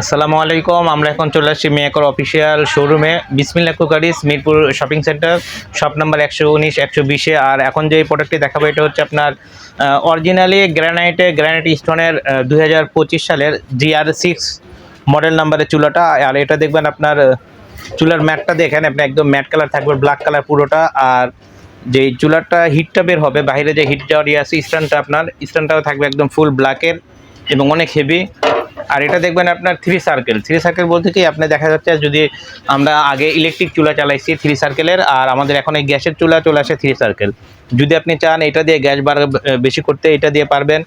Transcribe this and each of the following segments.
আসসালামু আলাইকুম, আমরা এখন চলে আসছি মেয়াকর অফিসিয়াল শোরুমে। Bismillah cookeries Mirpur shopping centre, shop number একশো উনিশ, একশো বিশে। আর এখন যে প্রোডাক্টটি দেখাবো, এটা হচ্ছে আপনার অরিজিনালি গ্রানাইটে গ্রানাইট স্টোনের দু হাজার পঁচিশ সালের জিআর সিক্স মডেল নাম্বারের চুলাটা। আর এটা দেখবেন আপনার চুলার ম্যাটটা দেখেন, আপনি একদম ম্যাট কালার থাকবে ব্ল্যাক কালার পুরোটা। আর যে চুলারটা হিটটা বের হবে বাইরে যে হিট যাওয়ার ইয়ে আছে স্ট্যান্ডটা আপনার স্ট্যান্ডটাও থাকবে একদম ফুল ব্ল্যাকের এবং অনেক হেভি আর এটা দেখবেন আপনার থ্রি সার্কেল থ্রি সার্কেল বলতে কি? আপনি দেখা যাচ্ছে যদি আমরা আগে ইলেকট্রিক চুলা চালাইছি থ্রি সার্কেলের আর আমাদের এখন এই গ্যাসের চুলা চলে আসে থ্রি সার্কেল যদি আপনি চান এটা দিয়ে গ্যাস বার বেশি করতে এটা দিয়ে পারবেন।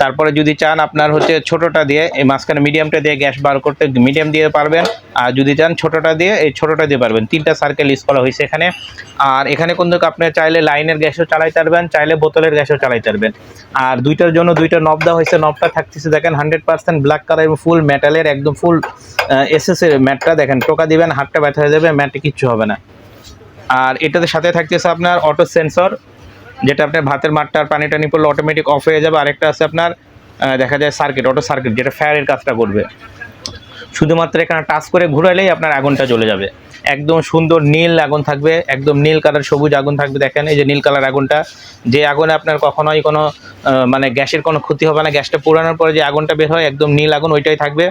তারপরে যদি চান আপনার হচ্ছে ছোটোটা দিয়ে, এই মাঝখানে মিডিয়ামটা দিয়ে গ্যাস বার করতে মিডিয়াম দিয়ে পারবেন। আর যদি চান ছোটোটা দিয়ে, এই ছোটোটা দিয়ে পারবেন। তিনটা সার্কেল ইউজ করা হয়েছে এখানে। আর এখানে কিন্তু আপনি চাইলে লাইনের গ্যাসও চালাই পারবেন, চাইলে বোতলের গ্যাসও চালাই পারবেন। আর দুইটার জন্য দুইটা নব দেওয়া হয়েছে। নবটা থাকতেছে দেখেন হান্ড্রেড পার্সেন্ট ব্ল্যাক কালার এবং ফুল মেটালের একদম ফুল এসএস এর ম্যাটটা দেখেন। টোকা দিবেন, হাতটা ব্যথা হয়ে যাবে ম্যাটে কিচ্ছু হবে না। আর এটাতে সাথে থাকতেছে আপনার অটো সেন্সর যেটা আপনার ভাতের মাঠটা আর পানি টানি পড়লে অটোমেটিক অফ হয়ে যাবে। আরেকটা আছে আপনার দেখা যায় সার্কিট অটো সার্কিট যেটা ফায়ারের কাজটা করবে। শুধুমাত্র এখানে টাচ করে ঘুরাইলেই আপনার আগুনটা চলে যাবে। একদম সুন্দর নীল আগুন থাকবে, একদম নীল কালার সবুজ আগুন থাকবে। দেখেন, এই যে নীল কালার আগুনটা, যে আগুনে আপনার কখনোই কোনো মানে গ্যাসের কোনো ক্ষতি হবে না। গ্যাসটা পোড়ানোর পরে যে আগুনটা বের হয়, একদম নীল আগুন, ওইটাই থাকবে।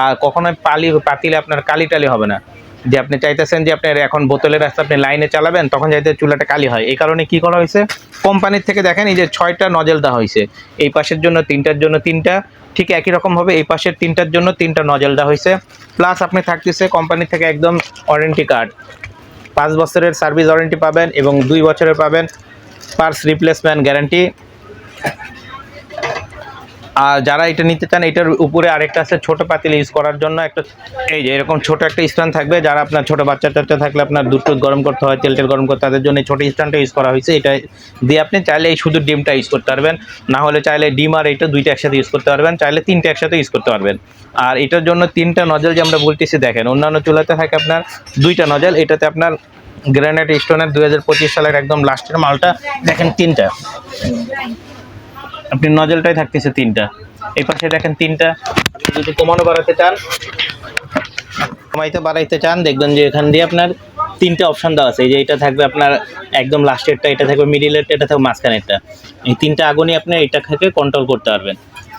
আর কখনোই পালি, পাতিলে আপনার কালি টালি হবে না। যে আপনি চাইতেছেন যে আপনার এখন বোতলের রাস্তা আপনি লাইনে চালাবেন, তখন যাইতে চুলাটা কালি হয়। এই কারণে কি করা হয়েছে? কোম্পানির থেকে দেখেন, এই যে ছয়টা নজেল দেওয়া হয়েছে। এই পাশের জন্য তিনটার জন্য তিনটা। ঠিক একই রকমভাবে এই পাশের তিনটার জন্য তিনটা নজেল দেওয়া হয়েছে। প্লাস আপনি থাকতেছে কোম্পানি থেকে একদম ওয়ারেন্টি কার্ড পাঁচ বছরের সার্ভিস ওয়ারেন্টি পাবেন এবং দুই বছরের পাবেন পার্স রিপ্লেসমেন্ট গ্যারান্টি আর যারা এটা নিতে চান, এটার উপরে আরেকটা আছে ছোট পাতিল ইউজ করার জন্য। একটা, এই যে এরকম ছোট একটা স্ট্যান্ড থাকবে, যারা আপনার ছোট বাচ্চা টাচ্চা থাকলে আপনার দুধ গরম করতে হয়, তেল টেল গরম করতে তাদের জন্য ছোট স্ট্যান্ডটা ইউজ করা হয়েছে। এটা দিয়ে আপনি চাইলে এই শুধু ডিমটা ইউজ করতে পারবেন। না হলে চাইলে ডিম আর এইটা দুইটা একসাথে ইউজ করতে পারবেন, চাইলে তিনটা একসাথে ইউজ করতে পারবেন। আর এটার জন্য তিনটা নজল যে আমরা বলতেছি, দেখেন, অন্যান্য চুলাতে থাকে আপনার দুইটা নজল এটাতে আপনার গ্রানাইট স্টোনের দুই হাজার পঁচিশ সালের একদম লাস্টের মালটা, দেখেন তিনটা। আপনি নজলটাই থাকতেছে তিনটা। এই পাশে দেখেন তিনটা। আপনি যদি কমানো বাড়াতে চান, কমাইতে বাড়াইতে চান, দেখবেন যে এখান দিয়ে আপনার তিনটা অপশন দেওয়া আছে। এই যে এটা থাকবে আপনার একদম লাস্টেরটা এটা থাকবে মিডিলেরটা এটা থাকবে মাঝখানেরটা এই তিনটা আগুনই আপনি এটা থেকে কন্ট্রোল করতে পারবেন।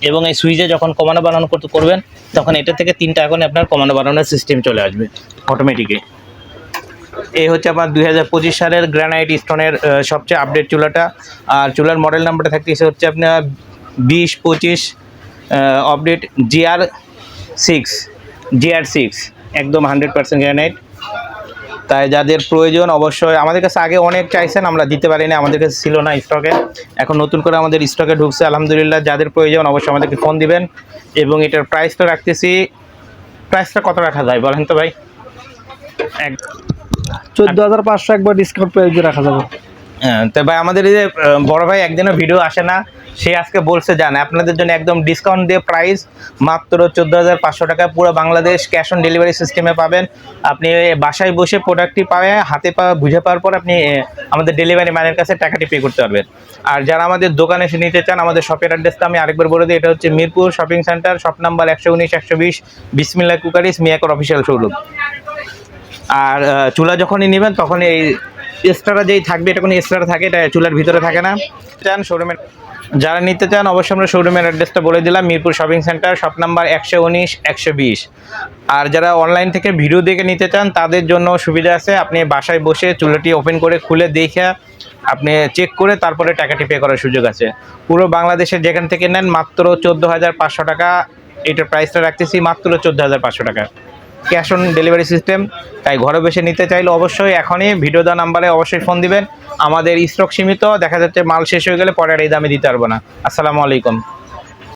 এবং এই সুইচে যখন কমানো বাড়ানো করতে করবেন, তখন এটা থেকে তিনটা আগুনে আপনার কমানো বাড়ানোর সিস্টেম চলে আসবে অটোমেটিকে এই হচ্ছে আমার দুই হাজার পঁচিশ সালের গ্রানাইট স্টোনের সবচেয়ে আপডেট চুলাটা। আর চুলার মডেল নাম্বারটা থাকতেছে হচ্ছে আপনার বিশ পঁচিশ update GR six GR six একদম হান্ড্রেড পার্সেন্ট গ্রানাইট তাই যাদের প্রয়োজন অবশ্যই, আমাদের কাছে আগে অনেক চাইছেন, আমরা দিতে পারি পারিনি, আমাদের কাছে ছিল না স্টকে এখন নতুন করে আমাদের স্টকে ঢুকছে, আলহামদুলিল্লাহ, যাদের প্রয়োজন অবশ্যই আমাদেরকে ফোন দিবেন। এবং এটার প্রাইসটা রাখতেছি প্রাইসটা কত রাখা যায় বলেন তো ভাই? এক চোদ্দ হাজার পাঁচশো একবার ডিসকাউন্ট প্রাইজে রাখা যাবে। হ্যাঁ, তো ভাই আমাদের এই যে বড় ভাই একদিনও ভিডিও আসে না সে আজকে বলছে জান আপনাদের জন্য একদম ডিসকাউন্ট দিয়ে প্রাইস মাত্র চোদ্দ হাজার পাঁচশো টাকা পুরো বাংলাদেশ ক্যাশ অন ডেলিভারি সিস্টেমে পাবেন। আপনি বাসায় বসে প্রোডাক্টটি পাবে হাতে পা বুঝে পাওয়ার পর আপনি আমাদের ডেলিভারি ম্যানের কাছে টাকাটি পে করতে পারবেন। আর যারা আমাদের দোকানে এসে নিতে চান আমাদের শপের অ্যাড্রেসটা আমি আরেকবার বলে দিই এটা হচ্ছে Mirpur shopping centre shop number একশো উনিশ একশো বিশ বিসমিল্লা কুকারিস মিয়াকর অফিসিয়াল শোরুম আর চুলা যখনই নেবেন তখন এই এক্সট্রাটা যেই থাকবে, এটা কোনো এক্সট্রা থাকে, এটা চুলার ভিতরে থাকে না। চান শোরুমের যারা নিতে চান, অবশ্যই আমরা শোরুমের অ্যাড্রেসটা বলে দিলাম, Mirpur shopping centre shop number একশো উনিশ, একশো বিশ। আর যারা অনলাইন থেকে ভিডিও দেখে নিতে চান, তাদের জন্য সুবিধা আছে, আপনি বাসায় বসে চুলাটি ওপেন করে খুলে দেখে আপনি চেক করে তারপরে টাকাটি পে করার সুযোগ আছে। পুরো বাংলাদেশের যেখান থেকে নেন, মাত্র চোদ্দ হাজার পাঁচশো টাকা। এটার প্রাইসটা রাখতেছি মাত্র চোদ্দ হাজার পাঁচশো টাকা। ক্যাশ অন ডেলিভারি সিস্টেম, তাই ঘরে বসে নিতে চাইলে অবশ্যই এখনই ভিডিও দেওয়া নাম্বারে অবশ্যই ফোন দিবেন। আমাদের স্টক সীমিত, দেখা যাচ্ছে মাল শেষ হয়ে গেলে পরে আর এই দামে দিতে পারব না। আসসালামু আলাইকুম।